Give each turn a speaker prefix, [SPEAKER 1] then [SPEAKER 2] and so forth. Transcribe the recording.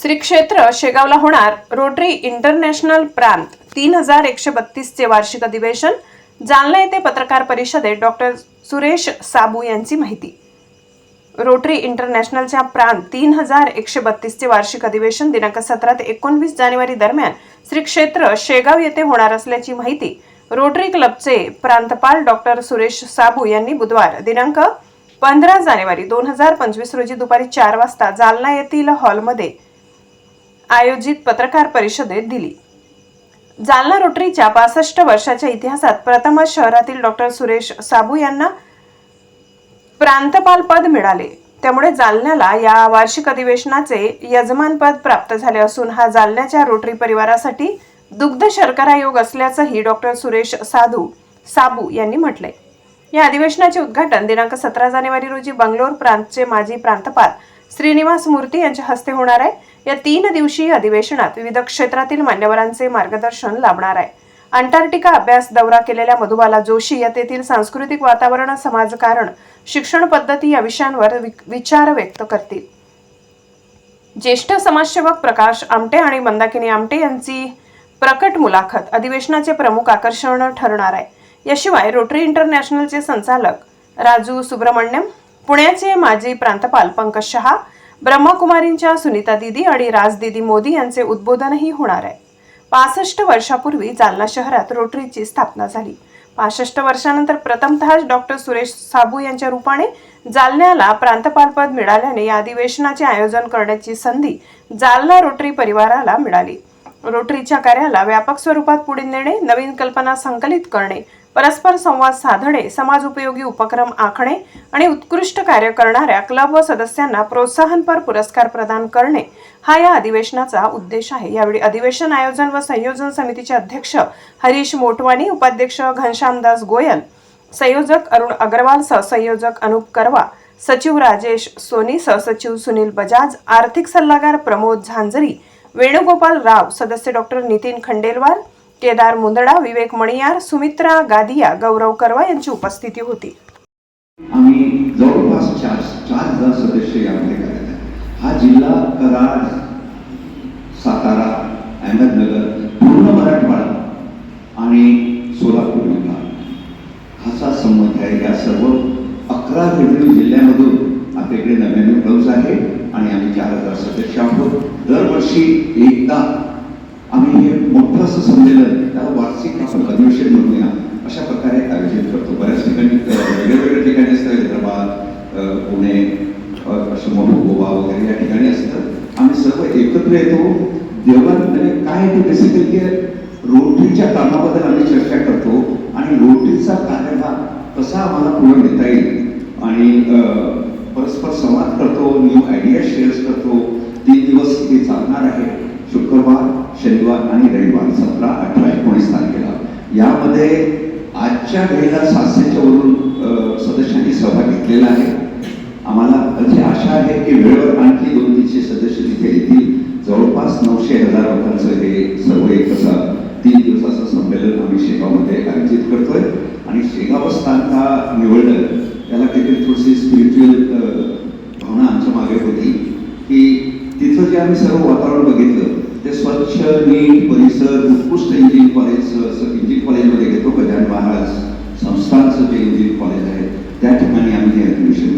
[SPEAKER 1] श्री क्षेत्र शेगावला होणार रोटरी इंटरनॅशनल प्रांत. तीन हजार एकशे बत्तीसचे वार्षिक अधिवेशन. जालना येथे पत्रकार परिषदेत डॉक्टर सुरेश साबू यांची माहिती. रोटरी इंटरनॅशनलच्या प्रांत तीन हजार एकशे बत्तीसचे वार्षिक अधिवेशन दिनांक सतरा ते एकोणवीस जानेवारी दरम्यान श्री क्षेत्र शेगाव येथे होणार असल्याची माहिती रोटरी क्लबचे प्रांतपाल डॉक्टर सुरेश साबू यांनी बुधवार दिनांक पंधरा जानेवारी दोन हजार पंचवीस रोजी दुपारी चार वाजता जालना येथील हॉलमध्ये आयोजित पत्रकार परिषदेत दिली. जालना रोटरीच्या पासष्ट वर्षाच्या इतिहासात प्रथमच शहरातील डॉक्टर सुरेश साबू यांना प्रांतपाल पद मिळाले. त्यामुळे जालन्याला या वार्षिक अधिवेशनाचे यजमानपद प्राप्त झाले असून हा जालन्याच्या रोटरी परिवारासाठी दुग्ध शर्करा योग असल्याचंही डॉक्टर सुरेश साधू साबू यांनी म्हटलंय. या अधिवेशनाचे उद्घाटन दिनांक सतरा जानेवारी रोजी बंगलोर प्रांतचे माजी प्रांतपाल श्रीनिवास मूर्ती यांच्या हस्ते होणार आहे. या तीन दिवसीय अधिवेशनात विविध क्षेत्रातील मान्यवरांचे मार्गदर्शन लाभणार आहे. अंटार्क्टिका अभ्यास दौरा केलेल्या मधुबाला जोशी या तेथील सांस्कृतिक वातावरण समाजकारण शिक्षण पद्धती या विषयांवर विचार व्यक्त करतील. ज्येष्ठ समाजसेवक प्रकाश आमटे आणि मंदाकिनी आमटे यांची प्रकट मुलाखत अधिवेशनाचे प्रमुख आकर्षण ठरणार आहे. याशिवाय रोटरी इंटरनॅशनलचे संचालक राजू सुब्रमण्यम पुण्याचे माजी प्रांतपाल पंकज शहा ब्रह्मकुमारींच्या सुनीता दिदी आणि राजदिदी मोदी यांचे उद्बोधनही होणार आहे. पासष्ट वर्षापूर्वी जालना शहरात रोटरीची स्थापना झाली. पासष्ट वर्षानंतर प्रथमतः डॉक्टर सुरेश साबू यांच्या रूपाने जालन्याला प्रांतपालपद मिळाल्याने या अधिवेशनाचे आयोजन करण्याची संधी जालना रोटरी परिवाराला मिळाली. रोटरीच्या कार्याला व्यापक स्वरूपात पुढे नेणे नवीन कल्पना संकलित करणे परस्पर संवाद साधणे समाज उपयोगी उपक्रम आखणे आणि उत्कृष्ट कार्य करणाऱ्या क्लब व सदस्यांना प्रोत्साहनपर पुरस्कार प्रदान करणे हा या अधिवेशनाचा उद्देश आहे. यावेळी अधिवेशन आयोजन व संयोजन समितीचे अध्यक्ष हरीश मोटवानी उपाध्यक्ष घनश्यामदास गोयल संयोजक अरुण अग्रवाल सहसंयोजक अनुप करवा सचिव राजेश सोनी सहसचिव सुनील बजाज आर्थिक सल्लागार प्रमोद झांजरी वेणुगोपाल राव सदस्य डॉक्टर नितीन खंडेलवाल केदार मुंदडा विवेक मणियार सुमित्रा गादिया गौरव करवा यांची उपस्थिती होती.
[SPEAKER 2] आम्ही जवळपास चार चार हजार सदस्य यामध्ये करत हा जिल्हा कराड सातारा अहमदनगर पूर्ण मराठवाडा आणि सोलापूर विभाग हाचा संबंध आहे या सर्व अकरा वेगवेगळ्या जिल्ह्यामधून आपल्याकडे नव्याण्णव क्लब्स आहे आणि आम्ही चार हजार सदस्य आहोत. दरवर्षी एकदा आम्ही हे मोठं असं संमेलन त्याला वार्षिक आपण अधिवेशन म्हणूया अशा प्रकारे आयोजित करतो. बऱ्याच ठिकाणी वेगळ्या वेगवेगळ्या ठिकाणी असतं. हैदराबाद पुणे अ, असं मोठं गोवा वगैरे या ठिकाणी असतं. आम्ही सर्व एकत्र येतो. देवान म्हणजे काय ते बेसिकली रोटरीच्या कामाबद्दल आम्ही चर्चा करतो. आणि रोटरीचा कार्यभाग कसा आम्हाला पुढे नेता येईल आणि परस्पर संवाद करतो न्यू आयडिया शेअर्स करतो. तीन दिवस हे चालणार आहे. शुक्रवार शनिवार आणि रविवार सतरा अठरा एकोणीस तारखेला. यामध्ये आजच्या घडीला सातशेच्या वरून सदस्यांनी सहभाग घेतलेला आहे. आम्हाला अशी आशा आहे की वेळेवर आणखी दोन तीनशे सदस्य तिथे येतील. जवळपास नऊशे हजार लोकांचं हे सर्व एक असं तीन दिवसाचं संमेलन आम्ही शेगावमध्ये आयोजित करतोय. आणि शेगाव स्थान हा निवडलं त्याला काहीतरी थोडीशी स्पिरिच्युअल भावना आमच्या मागे होती की तिथं जे आम्ही सर्व वातावरण बघितलं ते स्वच्छ नीट परिसर उत्कृष्ट इंजिनिअरिंग कॉलेज असं इंजिनिअरिंग कॉलेजमध्ये घेतो गजान महाराज संस्थांचं जे इंजिनिअरिंग कॉलेज आहे त्या ठिकाणी आम्ही हे अधिवेशन